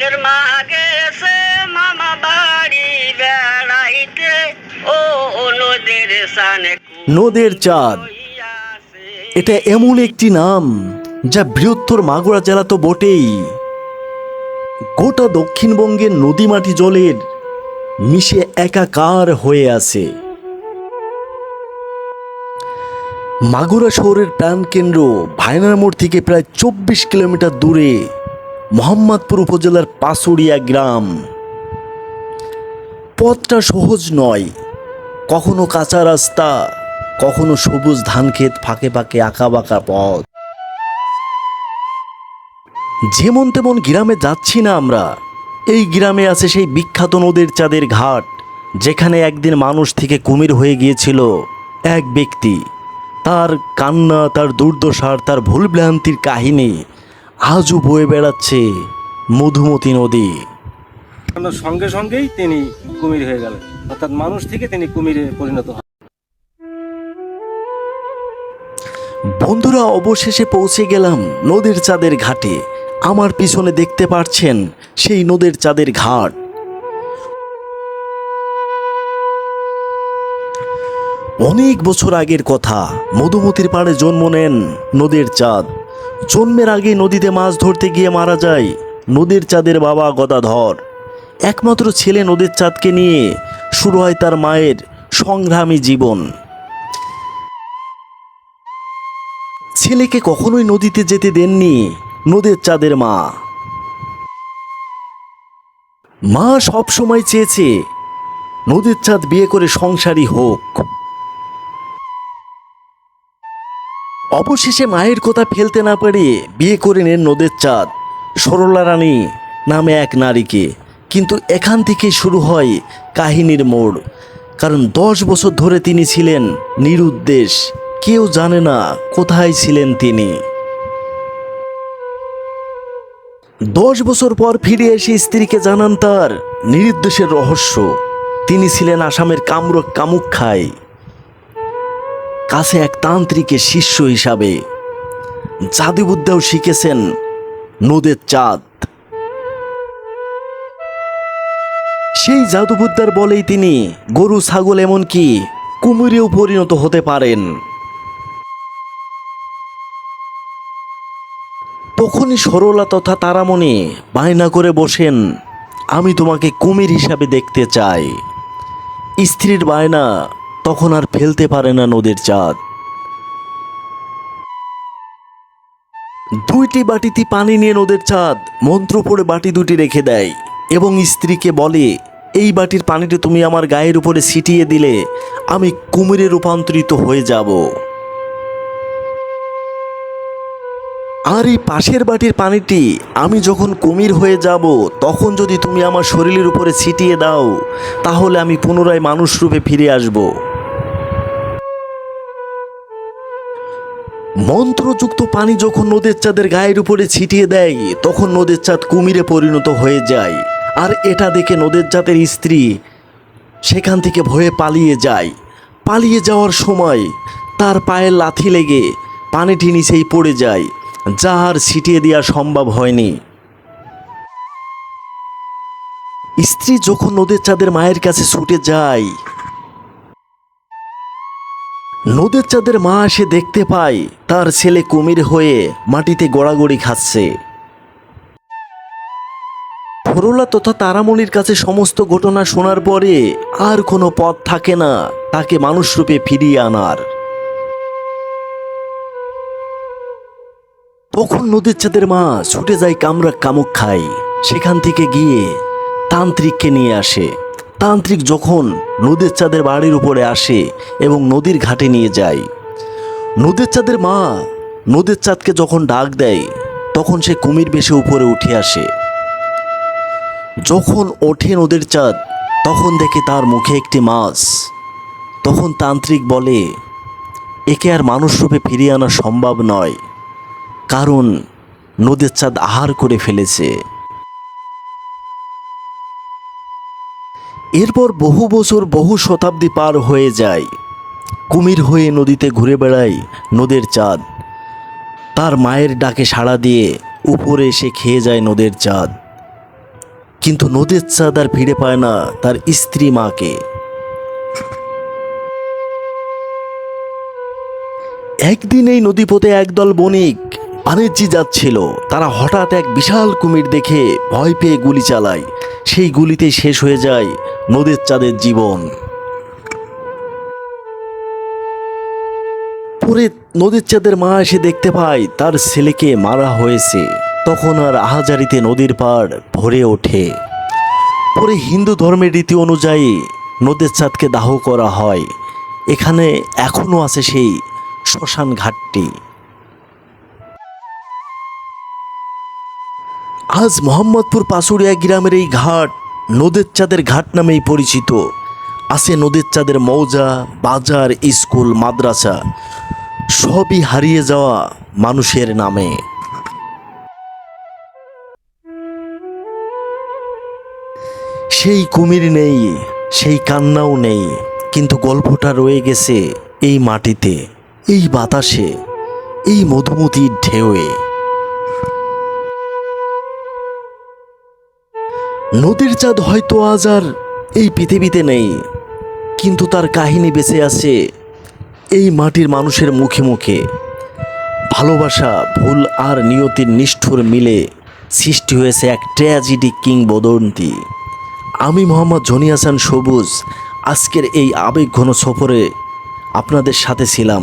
তোর মা গেছে মামা বাড়ি বেড়াইতে। ও নদীর সানে নদের চাঁদ। এটা এমন একটি নাম যা বৃহত্তর মাগুরা জেলা তো বটেই। গোটা দক্ষিণবঙ্গের নদী মাটি জলের মিশে একাকার হয়ে আছে। মাগুরা শহরের প্রাণকেন্দ্র ভাইনার মোড় থেকে প্রায় চব্বিশ কিলোমিটার দূরে। মোহাম্মদপুর উপজেলার পাসুড়িয়া গ্রাম। পথটা সহজ নয়। কখনো কাঁচা রাস্তা, কখনো সবুজ ধান ক্ষেত ফাঁকে ফাঁকে আঁকা বাঁকা পথ। যেমন তেমন গ্রামে যাচ্ছি না আমরা। এই গ্রামে আছে সেই বিখ্যাত নদীর চাঁদের ঘাট, যেখানে একদিন মানুষ থেকে কুমির হয়ে গিয়েছিল এক ব্যক্তি। তার কান্না, তার দুর্দশার, তার ভুলভ্রান্তির কাহিনী আজও বয়ে বেড়াচ্ছে মধুমতি নদী। সঙ্গে সঙ্গেই তিনি কুমির হয়ে গেলেন। অর্থাৎ মানুষ থেকে তিনি কুমিরে পরিণত হন। বন্ধুরা অবশেষে পৌঁছে গেলাম নদীর চাঁদের ঘাটে। আমার পিছনে দেখতে পাচ্ছেন সেই নদীর চাঁদের ঘাট। অনেক বছর আগের কথা মধুমতির পাড়ে জন্ম নেন নদীর চাঁদ। জন্মের আগে নদীতে মাছ ধরতে গিয়ে মারা যায়। নদীর চাঁদের বাবা গদাধর। একমাত্র ছেলে নদীর চাঁদকে নিয়ে শুরু হয় তার মায়ের সংগ্রামী জীবন। ছেলেকে কখনোই নদীতে যেতে দেননি নদীর চাঁদের মা। মা সব সময় চেয়েছে নদীর চাঁদ বিয়ে করে সংসারী হোক। অবশেষে মায়ের কথা ফেলতে না পারে বিয়ে করে নেন নদের চাঁদ। সরলা রানী নামে এক নারীকে। কিন্তু এখান থেকে শুরু হয় কাহিনীর মোড়। কারণ দশ বছর ধরে তিনি ছিলেন নিরুদ্দেশ। কেউ জানে না কোথায় ছিলেন তিনি। দশ বছর পর ফিরে এসে স্ত্রীকে জানান তার নিরুদ্দেশের রহস্য। তিনি ছিলেন আসামের কামরূপ কামুক্ষায় কাছে এক তান্ত্রিকের শিষ্য হিসাবে। জাদুবিদ্যাও শিখেছেন নদের চাঁদ। সেই জাদুবিদ্যার বলেই তিনি গরু, ছাগল, এমনকি কুমিরেও পরিণত হতে পারেন। তখনই সরলা তথা তারামণি বায়না করে বসেন, আমি তোমাকে কুমির হিসাবে দেখতে চাই। স্ত্রীর বায়না তখন আর ফেলতে পারে না নদীর চাঁদ। দুইটি বাটিতে পানি নিয়ে নদের চাঁদ, মন্ত্র পড়ে বাটি দুটি রেখে দেয় এবং স্ত্রীকে বলে, এই বাটির পানিটি তুমি আমার গায়ের উপরে ছিটিয়ে দিলে আমি কুমিরে রূপান্তরিত হয়ে যাব। আর এই পাশের বাটির পানিটি, আমি যখন কুমির হয়ে যাব, তখন যদি তুমি আমার শরীরের উপরে ছিটিয়ে দাও, তাহলে আমি পুনরায় মানুষ রূপে ফিরে আসব। মন্ত্রযুক্ত পানি যখন নদের চাঁদের গায়ের উপরে ছিটিয়ে দেয়, তখন নদের চাঁদ কুমিরে পরিণত হয়ে যায়। আর এটা দেখে নদের চাঁদের স্ত্রী সেখান থেকে ভয়ে পালিয়ে যায়। পালিয়ে যাওয়ার সময় তার পায়ের লাথি লেগে পানিটি নিচেই পড়ে যায়, যা আর ছিটিয়ে দেওয়া সম্ভব হয়নি। স্ত্রী যখন নদের চাঁদের মায়ের কাছে ছুটে যায় নদের চাঁদের মা এসে দেখতে পায়, তার ছেলে কুমির হয়ে মাটিতে গড়াগড়ি খাচ্ছে। ফরলা তথা তারামণির কাছে সমস্ত ঘটনা শোনার পরে আর কোনো পথ থাকে না, তাকে মানুষ রূপে ফিরিয়ে আনার। তখন নদীর চাঁদের মা ছুটে যায় কামরা কামুক খায়, সেখান থেকে গিয়ে তান্ত্রিককে নিয়ে আসে। তান্ত্রিক যখন নদীর চাঁদের বাড়ির উপরে আসে এবং নদীর ঘাটে নিয়ে যায়, নদীর চাঁদের মা নদীর চাঁদকে যখন ডাক দেয়, তখন সে কুমির বেশে উপরে উঠে আসে। যখন ওঠে নদীর চাঁদ, তখন দেখে তার মুখে একটি মাছ। তখন তান্ত্রিক বলে, একে আর মানুষ রূপে ফিরিয়ে আনা সম্ভব নয়, কারণ নদীর চাঁদ আহার করে ফেলেছে। এরপর বহু বছর বহু শতাব্দী পার হয়ে যায়। কুমির হয়ে নদীতে ঘুরে বেড়ায় নদীর চাঁদ। তার মায়ের ডাকে সাড়া দিয়ে উপরে এসে খেয়ে যায় নদীর চাঁদ। কিন্তু নদীর চাঁদ আর ফিরে পায় না তার স্ত্রী মাকে। একদিন এই নদীপথে একদল বণিক বাণিজ্যি যাচ্ছিল। তারা হঠাৎ এক বিশাল কুমির দেখে ভয় পেয়ে গুলি চালায়। সেই গুলিতে শেষ হয়ে যায় নদীর চাঁদের জীবন। পরে নদীর চাঁদের মা এসে দেখতে পায়, তার ছেলেকে মারা হয়েছে। তখন আর আহাজারিতে নদীর পাড় ভরে ওঠে। পরে হিন্দু ধর্মের রীতি অনুযায়ী নদীর চাঁদকে দাহ করা হয়। এখানে এখনও আছে সেই শ্মশান ঘাটটি। আজ মোহাম্মদপুর পাশুরিয়া গ্রামের এই ঘাট নদীর চাঁদের ঘাট নামেই পরিচিত। আছে নদের চাঁদের মৌজা, বাজার, স্কুল, মাদ্রাসা, সবই হারিয়ে যাওয়া মানুষের নামে। সেই কুমির নেই, সেই কান্নাও নেই, কিন্তু গল্পটা রয়ে গেছে এই মাটিতে, এই বাতাসে, এই মধুমতির ঢেউয়ে। নদীর চাঁদ হয়তো আজ আর এই পৃথিবীতে নেই, কিন্তু তার কাহিনী বেঁচে আছে এই মাটির মানুষের মুখে মুখে। ভালোবাসা, ভুল আর নিয়তির নিষ্ঠুর মিলে সৃষ্টি হয়েছে এক ট্র্যাজিডি কিংবদন্তি। আমি মোহাম্মদ জনি হাসান সবুজ, আজকের এই আবেগঘন সফরে আপনাদের সাথে ছিলাম।